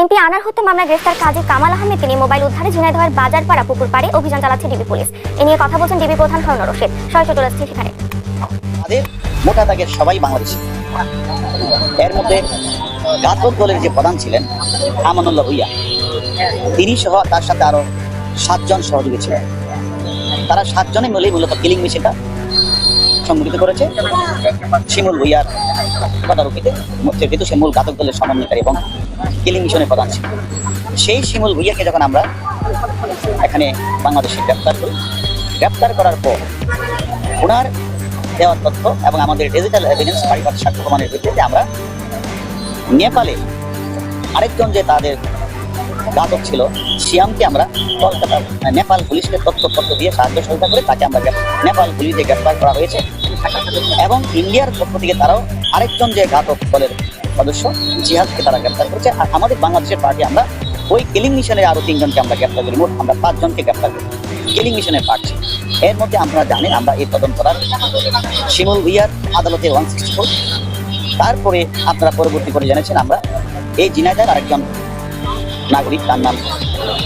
MP আনার হত্যা মামলায় গ্রেফতার কাজী কামাল আহমেদকে নিয়ে মোবাইল উদ্ধারে ঝিনাইদহের বাজারপাড়া পুকুর পাড়ে অভিযান চালাচ্ছে ডিবি পুলিশ। এ নিয়ে কথা বলছেন ডিবি প্রধান হারুন রশিদ। সরাসরি চলে সেখানে। মোটা দাগের সবাই বাংলাদেশি। এর মধ্যে ঘাতক দলের যে প্রধান ছিলেন আমানুল্লাহ ভুইয়া, তিনি সহ তার সাথে আরও সাতজন সহযোগী ছিলেন। তারা সাতজনে মিলেই মূলত কিলিং মেশিনটা সংগঠিত করেছে। শিমুল ভুইয়ার তদারকিতে যেহেতু সে মূল ঘাতক দলের সমন্বয়কারী এবং কিলিং মিশনের প্রধান ছিল সেই শিমুল ভুইয়াকে যখন আমরা এখানে বাংলাদেশে গ্রেপ্তার করি, গ্রেপ্তার করার পর ওনার দেওয়া তথ্য এবং আমাদের ডিজিটাল এভিডেন্স পারিবারিক সাক্ষ্য প্রমাণের ভিত্তিতে আমরা নেপালে আরেকজন যে তাদের ঘাতক ছিল, সিয়ামকে আমরা কলকাতা নেপাল পুলিশকে তথ্যপত্র দিয়ে সাহায্য সহযোগিতা করে তাকে আমরা নেপাল পুলিশে গ্রেপ্তার করা হয়েছে। এবং ইন্ডিয়ার পক্ষ থেকে তারাও আরেকজন যে ঘাতক দলের সদস্য, জিহাদকে তারা গ্রেপ্তার করেছে। আর আমাদের বাংলাদেশের পার্টি আমরা ওই কিলিং মিশনের আরও তিনজনকে আমরা গ্রেপ্তার করি, মোট আমরা পাঁচজনকে গ্রেপ্তার করি। কিলিং মিশনের পার্টি। এর মধ্যে আপনারা জানেন, আমরা এই তদন্তরার শিমুল ভুইয়ার আদালতে ওয়ান সিক্সটি ফোর। তারপরে আপনারা পরবর্তী করে জেনেছেন আমরা এই জিনাইদার আরেকজন নাগরিক, তার নাম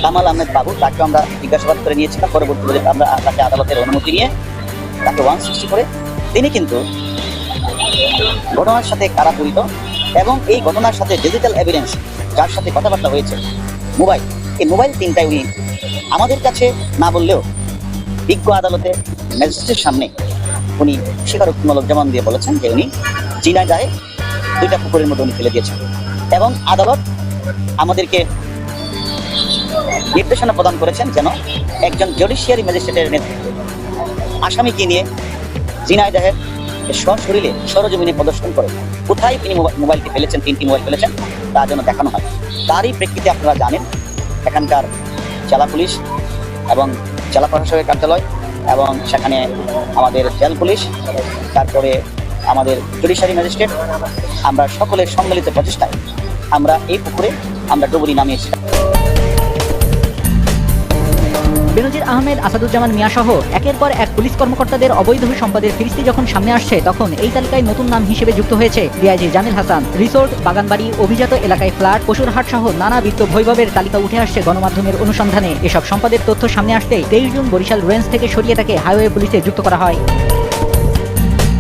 কামাল আহমেদ বাবু। তাকে আমরা জিজ্ঞাসাবাদ করে নিয়েছিলাম পরবর্তীতে আমরা তাকে আদালতের অনুমতি নিয়ে তাকে ওয়ান সিক্সটি করে তিনি কিন্তু ঘটনার সাথে কারা জড়িত এবং এই ঘটনার সাথে ডিজিটাল এভিডেন্স যার সাথে কথাবার্তা হয়েছে, মোবাইল। এই মোবাইল তিনটাই উনি আমাদের কাছে না বললেও বিজ্ঞ আদালতে ম্যাজিস্ট্রেটের সামনে উনি স্বীকারোক্তিমূলক জবান দিয়ে বলেছেন যে উনি চীনা গায়ে দুইটা পুকুরের মধ্যে উনি ফেলে দিয়েছেন। এবং আদালত আমাদেরকে নির্দেশনা প্রদান করেছেন যেন একজন জুডিশিয়ারি ম্যাজিস্ট্রেটের নেতৃত্বে আসামিকে নিয়ে জিনাইদাহের সশরীরে সরজমিনে প্রদর্শন করে। কোথায় তিনি মোবাইল- মোবাইলটি ফেলেছেন, তিনটি মোবাইল ফেলেছেন, তা যেন দেখানো হয়। তারই প্রেক্ষিতে আপনারা জানেন, এখানকার জেলা পুলিশ এবং জেলা প্রশাসকের কার্যালয় এবং সেখানে আমাদের জেল পুলিশ, তারপরে আমাদের জুডিশিয়ারি ম্যাজিস্ট্রেট, আমরা সকলের সম্মিলিত প্রচেষ্টায় আমরা এই পুকুরে আমরা ডুবুরি নামিয়েছি বেনজির আহমেদ, আসাদুজ্জামান মিয়া সহ একের পর এক পুলিশ কর্মকর্তাদের অবৈধ সম্পদের ফিরিস্তি যখন সামনে আসছে, তখন এই তালিকায় নতুন নাম হিসেবে যুক্ত হয়েছে ডিআইজি জামিল হাসান। রিসোর্ট, বাগানবাড়ি, অভিজাত এলাকায় ফ্ল্যাট, পশুরহাট সহ নানা বিত্ত বৈভবের তালিকা উঠে আসছে গণমাধ্যমের অনুসন্ধানে। এসব সম্পদের তথ্য সামনে আসতে তেইশ জুন বরিশাল রেঞ্জ থেকে সরিয়ে তাকে হাইওয়ে পুলিশে যুক্ত করা হয়।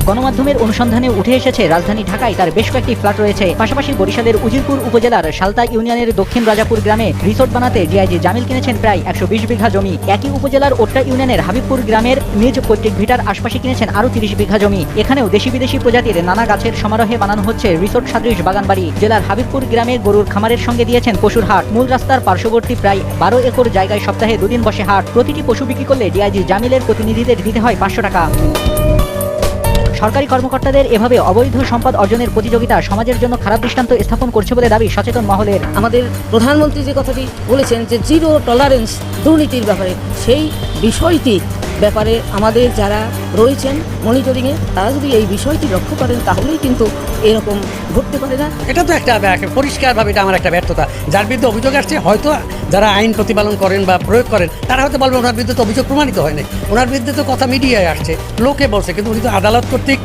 গণমাধ্যমের অনুসন্ধানে উঠে এসেছে, রাজধানী ঢাকায় তার বেশ কয়েকটি ফ্ল্যাট রয়েছে। পাশাপাশি বরিশালের উজিরপুর উপজেলার সালতা ইউনিয়নের দক্ষিণ রাজাপুর গ্রামে রিসোর্ট বানাতে ডিআইজি জামিল কিনেছেন প্রায় একশো বিশ বিঘা জমি। একই উপজেলার ওট্টা ইউনিয়নের হাবিবপুর গ্রামের নিজ পৈতৃক ভিটার আশপাশে কিনেছেন আরও তিরিশ বিঘা জমি। এখানেও দেশি বিদেশি প্রজাতির নানা গাছের সমারোহে বানানো হচ্ছে রিসোর্ট সাদৃশ বাগানবাড়ি। জেলার হাবিবপুর গ্রামে গরুর খামারের সঙ্গে দিয়েছেন পশুর হাট। মূল রাস্তার পার্শ্ববর্তী প্রায় বারো একর জায়গায় সপ্তাহে দুদিন বসে হাট। প্রতিটি পশু বিক্রি করলে ডিআইজি জামিলের প্রতিনিধিদের দিতে হয় পাঁচশো টাকা। সরকারি কর্মকর্তাদের এভাবে অবৈধ সম্পদ অর্জনের প্রতিযোগিতা সমাজের জন্য খারাপ দৃষ্টান্ত স্থাপন করছে বলে দাবি সচেতন মহলের। আমাদের প্রধানমন্ত্রী যে কথাটি বলেছেন যে জিরো টলারেন্স দুর্নীতির ব্যাপারে, সেই বিষয়টি ব্যাপারে আমাদের যারা রয়েছেন মনিটরিংয়ে তারা যদি এই বিষয়টি লক্ষ্য করেন, তাহলেই কিন্তু এরকম ঘটতে পারে না। এটা তো একটা পরিষ্কারভাবে এটা আমার একটা ব্যর্থতা। যার বিরুদ্ধে অভিযোগ আসছে, হয়তো যারা আইন প্রতিপালন করেন বা প্রয়োগ করেন, তারা হয়তো বলবেন ওনার বিরুদ্ধে তো অভিযোগ প্রমাণিত হয়নি ওনার বিরুদ্ধে তো কথা মিডিয়ায় আসছে, লোকে বলছে, কিন্তু উনি তো আদালত কর্তৃক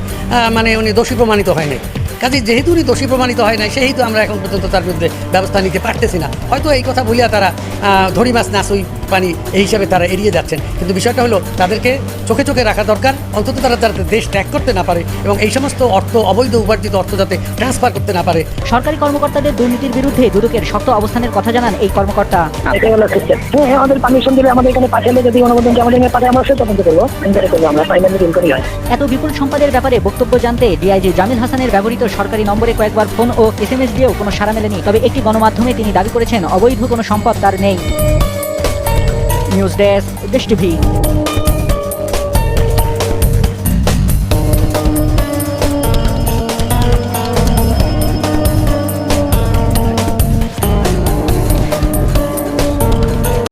মানে উনি দোষী প্রমাণিত হয়নি কাজে যেহেতু উনি দোষী প্রমাণিত হয় নাই সেহেতু আমরা এখন পর্যন্ত তার বিরুদ্ধে ব্যবস্থা নিতে পারতেছি না। হয়তো এই কথা বলিয়া তারা ধরি মাছ নাচুই পানি এই হিসাবে তারা এড়িয়ে যাচ্ছেন। কিন্তু বিষয়টা হলো তাদেরকে চোখে চোখে রাখা দরকার। অন্তত তারা যাতে দেশ ত্যাগ করতে না পারে এবং এই সমস্ত অর্থ অবৈধ উপার্জিত অর্থ যাতে ট্রান্সফার করতে না পারে। সরকারি কর্মকর্তাদের দুর্নীতির বিরুদ্ধে দুদকের শক্ত অবস্থানের কথা জানান এই কর্মকর্তা। এটাই হলো সিস্টেম হ্যাঁ হ্যাঁ আমাদের পারমিশন দিলে আমাদের এখানে পাঠালে যদি অনুমোদন আমাদের এখানে পাঠায় আমরা সে তদন্ত করব। ইনকোয়ারি করব আমরা ফাইনালি ইনকোয়ারি হয়। এত বিপুল সম্পদের ব্যাপারে বক্তব্য জানতে ডিআইজি জামিল হাসানের ব্যবহৃত সরকারি নম্বরে কয়েকবার ফোন ও এস এম এস দিয়েও কোনো সাড়া মেলেনি। তবে একটি গণমাধ্যমে তিনি দাবি করেছেন, অবৈধ কোনো সম্পদ তার নেই। News desk, Desh TV.